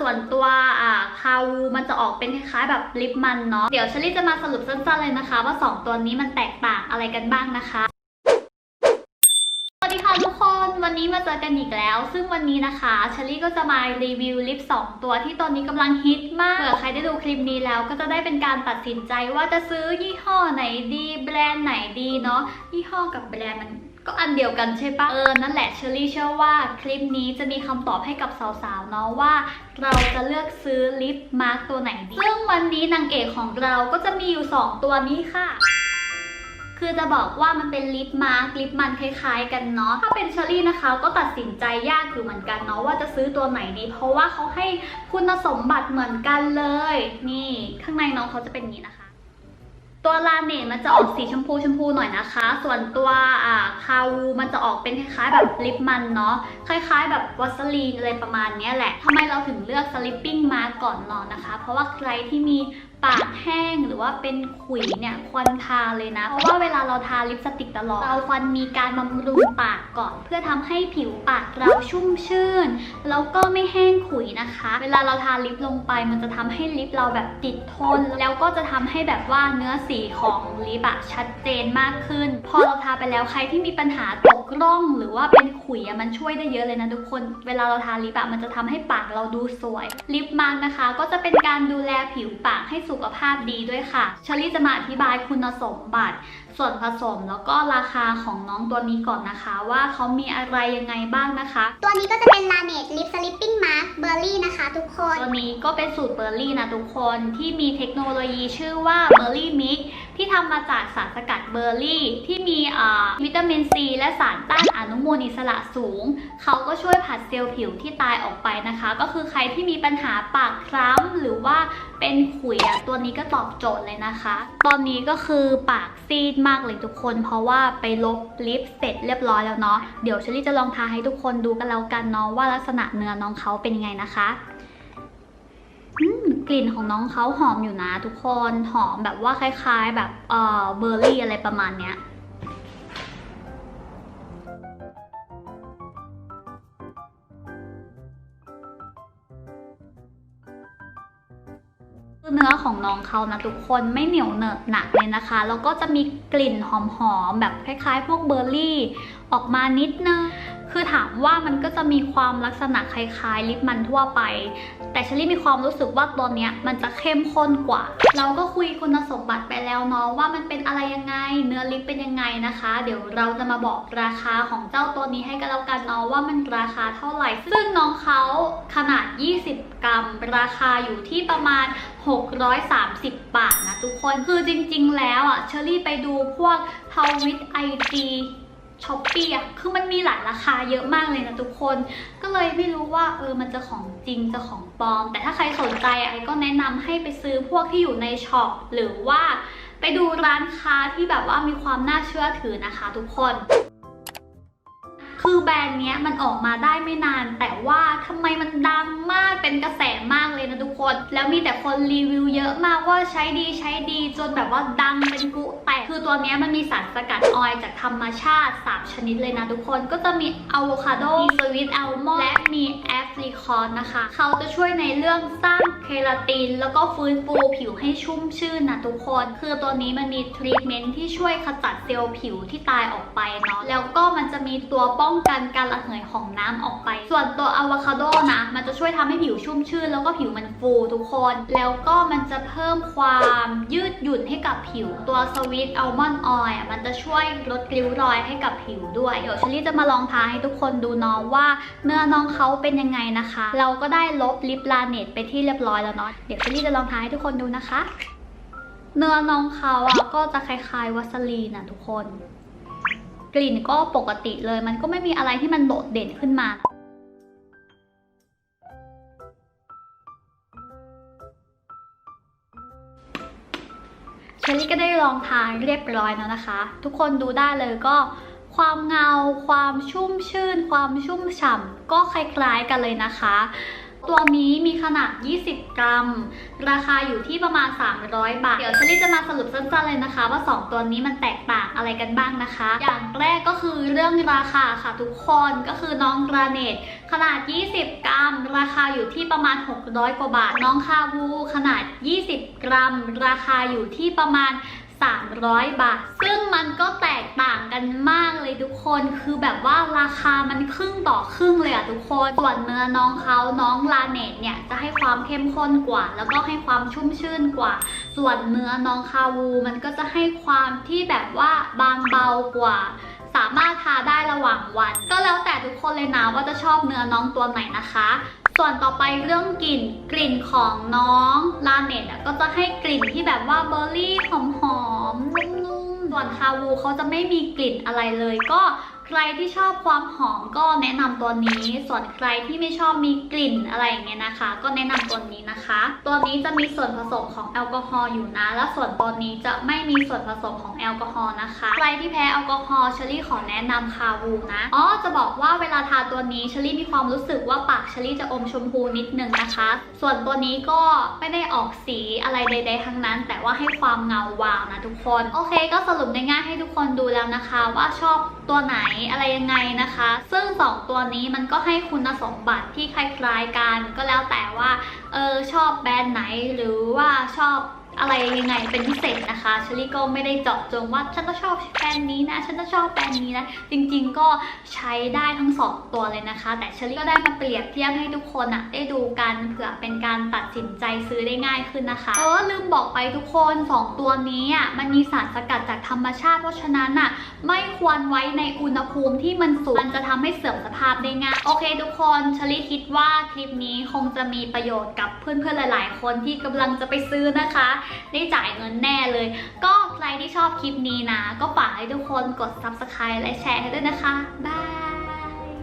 ส่วนตัวอ่าคาวูมันจะออกเป็นคล้ายๆแบบลิปมันเนาะเดี๋ยวเชลี่จะมาสรุปสั้นๆเลยนะคะ ว่า 2 ตัวนี้มันแตกต่างอะไรกันบ้างนะคะสวัสดีค่ะทุกคนวันนี้มาเจอกันอีกแล้ว ซึ่งวันนี้นะคะเชลี่ก็จะมารีวิวลิป 2 ตัวที่ตอนนี้กำลังฮิตมากเผื่อใครได้ดูคลิปนี้แล้วก็จะได้เป็นการตัดสินใจว่าจะซื้อยี่ห้อไหนดี แบรนด์ไหนดีเนาะยี่ห้อกับแบรนด์มัน ก็อันเดียวกันใช่ปะเออ นั่นแหละเชอรี่เชื่อว่าคลิปนี้จะมีคำตอบให้กับสาวๆเนาะว่า เราจะเลือกซื้อลิปมาร์กตัวไหนดี ซึ่งวันนี้นางเอกของเราก็จะมีอยู่ 2 ตัวนี้ค่ะ คือจะบอกว่ามันเป็นลิปมาร์กลิปมันคล้ายๆ กันเนาะ ถ้าเป็นเชอรี่นะคะ ก็ตัดสินใจยากอยู่เหมือนกันเนาะว่าจะซื้อตัวไหนดี เพราะว่าเขาให้คุณสมบัติเหมือนกันเลย นี่ ข้างในน้องเขาจะเป็นอย่างนี้นะคะ ตัวลาเน่มันจะออกสีชมพูชมพูหน่อยนะคะ ส่วนตัวอ่าคาวูมันจะออกเป็นคล้ายๆ แบบลิปมันเนาะ คล้ายๆ แบบวัสลีนอะไรประมาณนี้แหละทำไมเราถึงเลือกสลิปปิ้งมาก่อนนอนนะคะ เพราะว่าใครที่มีปาก ห้งหรือว่าเป็นขุยเนี่ยควรทาเลยนะ เพราะว่าเวลาเราทาลิปสติกตลอด เราควรมีการบำรุงปากก่อน เพื่อทำให้ผิวปากเราชุ่มชื่น แล้วก็ไม่แห้งขุยนะคะ เวลาเราทาลิปลงไป มันจะทำให้ลิปเราแบบติดทน แล้วก็จะทำให้แบบว่าเนื้อสีของลิปอะชัดเจนมากขึ้น พอเราทาไปแล้วใครที่มีปัญหาตกร่อง หรือว่าเป็นขุยอะมันช่วยได้เยอะเลยนะทุกคน เวลาเราทาลิปอะมันจะทำให้ปากเราดูสวย ลิปมาร์กนะคะ ก็จะเป็นการดูแลผิวปากให้สุขภาพดีด้วยค่ะเชอรี่จะมาอธิบายคุณสมบัติ ส่วนผสมแล้วก็ราคาของน้องตัวนี้ก่อนนะคะ ว่าเขามีอะไรยังไงบ้างนะคะ ตัวนี้ก็จะเป็นลาเนตลิปสลิปปิ้งมาร์ b เบอร์รี่นะคะ ทุกคน ตัวนี้ก็เป็นสูตรเบอร์รี่นะทุกคนที่มีเทคโนโลยีชื่อว่าเบอร์รี่มิก ที่ทำมาจากสารสกัดเบอร์รี่ ที่มีวิตามินซี และสารต้านอนุมูลอิสระสูง เขาก็ช่วยผัดเซลล์ผิวที่ตายออกไปนะคะ ก็คือใครที่มีปัญหาปากคล้ำหรือว่าเป็นขุยอะตัวนี้ก็ตอบโจทย์เลยนะคะ ตอนนี้ก็คือปากซีดมากเลยทุกคน เพราะว่าไปลบลิปเสร็จเรียบร้อยแล้วเนาะเดี๋ยวเชลี่จะลองทาให้ทุกคนดูกันแล้วกันเนาะว่าลักษณะเนื้อน้องเขาเป็นยังไงนะคะ กลิ่นของน้องเขาหอมอยู่นะทุกคนหอมแบบว่าคล้าย ๆ แบบเอ่อเบอร์รี่อะไรประมาณเนี้ยเนื้อของน้องเขานะทุกคนไม่เหนียวเหนอะหนักเลยนะคะ แล้วก็จะมีกลิ่นหอมๆแบบคล้ายๆ พวกเบอร์รี่ออกมานิดนึง คือถามว่ามันก็จะมีความลักษณะคล้ายๆลิปมันทั่วไป แต่เชลี่มีความรู้สึกว่าตัวเนี้ยมันจะเข้มข้นกว่า เราก็คุยคุณสมบัติไปแล้วเนาะว่ามันเป็นอะไรยังไง เนื้อลิปเป็นยังไงนะคะ เดี๋ยวเราจะมาบอกราคาของเจ้าตัวนี้ให้กันแล้วกันเนาะว่ามันราคาเท่าไหร่ ซึ่งน้องเขาขนาด 20 กรัม ราคาอยู่ที่ประมาณ 630 บาทนะทุกคน คือจริงๆ แล้วอะเชอรี่ไปดูพวกทวิตไอจี ช้อปปี้อะคือมันมีหลายราคาเยอะมากเลยนะทุกคน ก็เลยไม่รู้ว่าเออมันจะของจริงจะของปลอม แต่ถ้าใครสนใจไอก็แนะนำให้ไปซื้อพวกที่อยู่ในช็อปหรือว่าไปดูร้านค้าที่แบบว่ามีความน่าเชื่อถือนะคะทุกคน แบรนด์เนี้ยมันออกมาได้ไม่นาน แต่ว่าทำไมมันดังมากเป็นกระแสมากเลยนะทุกคน แล้วมีแต่คนรีวิวเยอะมากว่าใช้ดีใช้ดีจนแบบว่าดังเป็นกุแตกคือตัวเนี้ยมันมีสารสกัดออยจากธรรมชาติ 3 ชนิดเลยนะทุกคนก็จะมีอะโวคาโดมีสวิตอัลมอนด์และมีแอฟริคอนนะคะ เขาจะช่วยในเรื่องสร้างเคลาติน แล้วก็ฟื้นฟูผิวให้ชุ่มชื่นนะทุกคน คือตัวนี้มันมีทรีทเมนต์ที่ช่วยขจัดเซลล์ผิวที่ตายออกไปเนาะแล้วก็มันจะมีตัวป้องกันการระเหยของน้ำออกไป ส่วนตัวอะวคาโดนะมันจะช่วยทำให้ผิวชุ่มชื่น แล้วก็ผิวมันฟูทุกคน แล้วก็มันจะเพิ่มความยืดหยุ่นให้กับผิว ตัวสวิตอัลมอนด์ออยล์มันจะช่วยลดริ้วรอยให้กับผิวด้วย เดี๋ยวเชลี่จะมาลองทาให้ทุกคนดูเนาะว่าเนื้อน้องเขาเป็นยังไงนะคะ เราก็ได้ลบลิปลาเนตไปที่เรียบร้อยแล้วเนาะเดี๋ยวเชลี่จะลองทาให้ทุกคนดูนะคะ เนื้อน้องเขาอะก็จะคล้ายๆวัสลีนนะทุกคน กลิ่นก็ปกติเลย มันก็ไม่มีอะไรที่มันโดดเด่นขึ้นมาเชลลี่ก็ได้ลองทานเรียบร้อยแล้วนะคะ ทุกคนดูได้เลยก็ความเงา ความชุ่มชื่น ความชุ่มฉ่ำก็คล้ายๆกันเลยนะคะ ตัวนี้มีขนาด 20 กรัม ราคาอยู่ที่ประมาณ 300 บาท เดี๋ยวเชลี่จะมาสรุปสั้นๆเลยนะคะ ว่า 2 ตัวนี้มันแตกต่างอะไรกันบ้างนะคะ อย่างแรกก็คือเรื่องราคาค่ะทุกคนก็คือน้องกราเนตขนาด 20 กรัม ราคาอยู่ที่ประมาณ 600 กว่าบาท น้องคาวูขนาด 20 กรัม ราคาอยู่ที่ประมาณ 300 บาท ซึ่งมันก็แตกต่างกันมากเลยทุกคน คือแบบว่าราคามันครึ่งต่อครึ่งเลยอะทุกคน ส่วนเนื้อน้องเขาน้องลาเนตเนี่ยจะให้ความเข้มข้นกว่า แล้วก็ให้ความชุ่มชื่นกว่า ส่วนเนื้อน้องคาวูมันก็จะให้ความที่แบบว่าบางเบากว่าสามารถทาได้ระหว่างวัน ก็แล้วแต่ทุกคนเลยนะว่าจะชอบเนื้อน้องตัวไหนนะคะ ส่วนต่อไปเรื่องกลิ่นกลิ่นของน้องลาเนตก็จะให้กลิ่นที่แบบว่าเบอร์รี่หอมๆนุ่มๆ ส่วนคาวูเขาจะไม่มีกลิ่นอะไรเลย ก็ ใครที่ชอบความหอมก็แนะนำตัวนี้ ส่วนใครที่ไม่ชอบมีกลิ่นอะไรอย่างเงี้ยนะคะ ก็แนะนำตัวนี้นะคะ ตัวนี้จะมีส่วนผสมของแอลกอฮอล์อยู่นะ และส่วนตัวนี้จะไม่มีส่วนผสมของแอลกอฮอล์นะคะ ใครที่แพ้แอลกอฮอล์เชอรี่ขอแนะนำคาวูนะอ๋อจะบอกว่าเวลาทาตัวนี้เชอรี่มีความรู้สึกว่าปากเชอรี่จะอมชมพูนิดนึงนะคะ ส่วนตัวนี้ก็ไม่ได้ออกสีอะไรใด ๆ ทั้งนั้น แต่ว่าให้ความเงาวาวนะทุกคน โอเค ก็สรุปง่ายๆให้ทุกคนดูแล้วนะคะว่าชอบ ตัวไหนอะไรยังไงนะคะ ซึ่งสองตัวนี้มันก็ให้คุณสมบัติที่คล้ายๆกัน ก็แล้วแต่ว่าเออชอบแบรนด์ไหนหรือว่าชอบ อะไรยังไงเป็นพิเศษนะคะเชลี่ก็ไม่ได้เจาะจงว่าฉันจะชอบแบรนด์นี้นะฉันจะชอบแบรนด์นี้นะจริงๆก็ใช้ได้ทั้งสองตัวเลยนะคะ แต่เชลี่ก็ได้มาเปรียบเทียบให้ทุกคนอะได้ดูกันเผื่อเป็นการตัดสินใจซื้อได้ง่ายขึ้นนะคะเออลืมบอกไปทุกคนสองตัวนี้อะมันมีสารสกัดจากธรรมชาติ เพราะฉะนั้นอะไม่ควรไว้ในอุณหภูมิที่มันสูงมันจะทำให้เสื่อมสภาพได้ง่ายโอเค ทุกคนเชลี่คิดว่าคลิปนี้คงจะมีประโยชน์กับเพื่อนๆหลาย ๆ คนที่กำลังจะไปซื้อนะคะได้จ่ายเงินแน่เลย ก็ใครที่ชอบคลิปนี้นะ ก็ฝากให้ทุกคนกด subscribe และแชร์ให้ด้วยนะคะบาย